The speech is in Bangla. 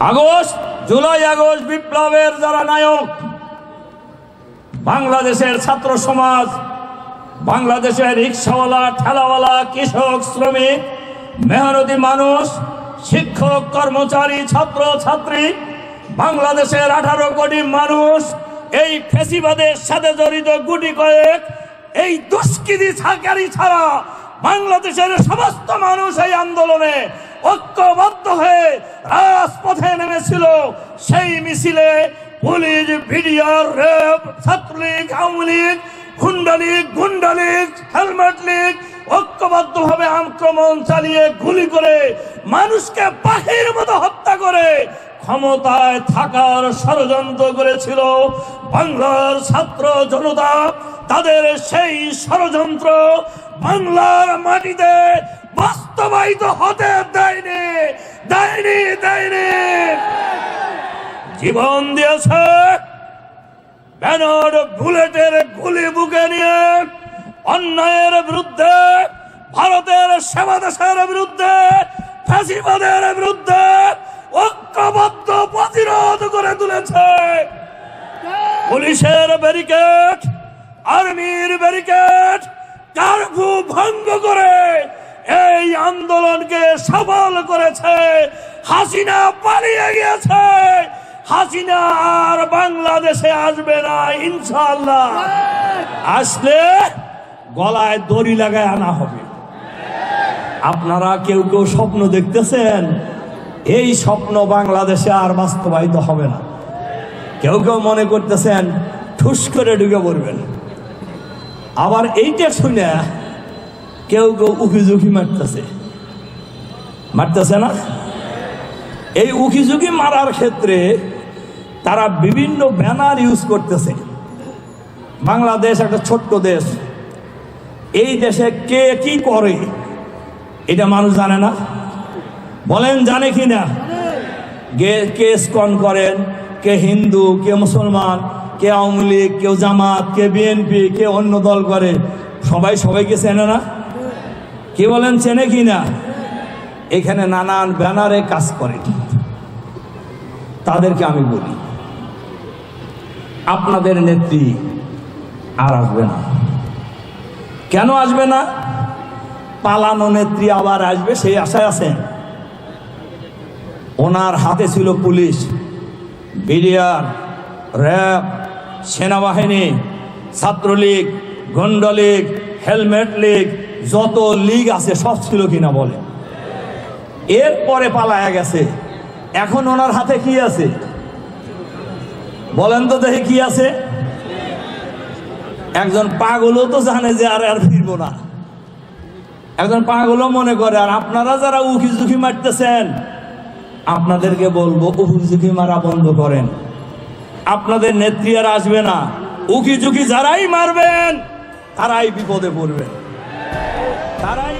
আগস্ট, জুলাই, আগস্ট বিপ্লবের যারা নায়ক, বাংলাদেশের ছাত্র সমাজ, বাংলাদেশের রিক্সাওয়ালা, ঠেলাওয়ালা, কৃষক, শ্রমিক, মেহনতি মানুষ, শিক্ষক, কর্মচারী, ছাত্র, ছাত্রী, বাংলাদেশের আঠারো কোটি মানুষ এই ফেসিবাদের সাথে জড়িত গুটি কয়েক, এই দুষ্কৃতি ছাকারি ছাড়া বাংলাদেশের সমস্ত মানুষ এই আন্দোলনে ঐক্যবদ্ধ হয়ে রাজপথে নেমেছিল সেই মিছিলে police BDR RAB Chhatra League, Awami League Honda league, গুন্ডা লীগ, হেলমেট লীগ ঐক্যবদ্ধভাবে আক্রমণ চালিয়ে গুলি করে মানুষকে পাখির মতো হত্যা করে ক্ষমতায় থাকার ষড়যন্ত্র করেছিল বাংলার ছাত্র জনতা। তাদের সেই ষড়যন্ত্র বাংলার মাটিতে বাস্তবায়িত হতে দেয়নি। দেয়নি দেয়নি। জীবন দিয়েছে ব্যানর বুলেটের গুলি বুকে নিয়ে, অন্যায়ের বিরুদ্ধে, ভারতের সেবা দেশের বিরুদ্ধে, ফ্যাসিবাদের বিরুদ্ধে ঐক্যবদ্ধ প্রতিরোধ করে তুলেছে। পুলিশের ব্যারিকেড, আর্মির ব্যারিকেড, কার্ফু ভঙ্গ করে এই আন্দোলনকে সফল করেছে হাসিনা পালিয়ে গেছে হাসিনা আর বাংলাদেশে আসবে না ইনশাল্লাহ আসলে গলায় দড়ি লাগায় আনা হবে। আপনারা কেউ কেউ স্বপ্ন দেখতেছেন, এই স্বপ্ন বাংলাদেশে আর বাস্তবায়িত হবে না। কেউ কেউ মনে করতেছেন, ঠুস করে ঢুকে পড়বেন। আবার এইটা শুনে কেউ কেউ ঝুঁকি মারতেছে। মারতেছে না? এই উকি ঝুঁকি মারার ক্ষেত্রে তারা বিভিন্ন ব্যানার ইউজ করতেছে। বাংলাদেশ একটা ছোট্ট দেশ। এই দেশে কে কি করে, এটা মানুষ জানে না। বলেন জানে কি না? কে স্কন করেন, কে হিন্দু, কে মুসলমান, কে আওয়ামী লীগ কেউ জামাত, কে বিএনপি, কে অন্য দল করে। সবাই, সবাইকে চেনে না? কে বলেন চেনে কি না? এখানে নানান ব্যানারে কাজ করে তাদেরকে আমি বলি, আপনাদের নেত্রী আর আসবে না। কেন আসবে না? পালানো নেত্রী আবার আসবে, সেই আশায় আছেন। ওনার হাতে ছিল পুলিশ, বিডিআর, র্যাব, সেনাবাহিনী, ছাত্রলীগ, গন্ডলীগ, হেলমেট লীগ, যত লীগ আছে সব ছিল কিনা বলে এরপরে পালায়া গেছে। এখন ওনার হাতে কি আছে? বলেন তো দেখে কি আছে। একজন পাগলও তো জানে যে আর আর ফিরবো না। একজন পাগলও মনে করে, আর আপনারা যারা উকি ঝুঁকি মারতেছেন, আপনাদেরকে বলব উকি ঝুঁকি মারা বন্ধ করেন। আপনাদের নেত্রী আর আসবে না। উকি ঝুঁকি যারাই মারবেন, তারাই বিপদে পড়বেন। তারাই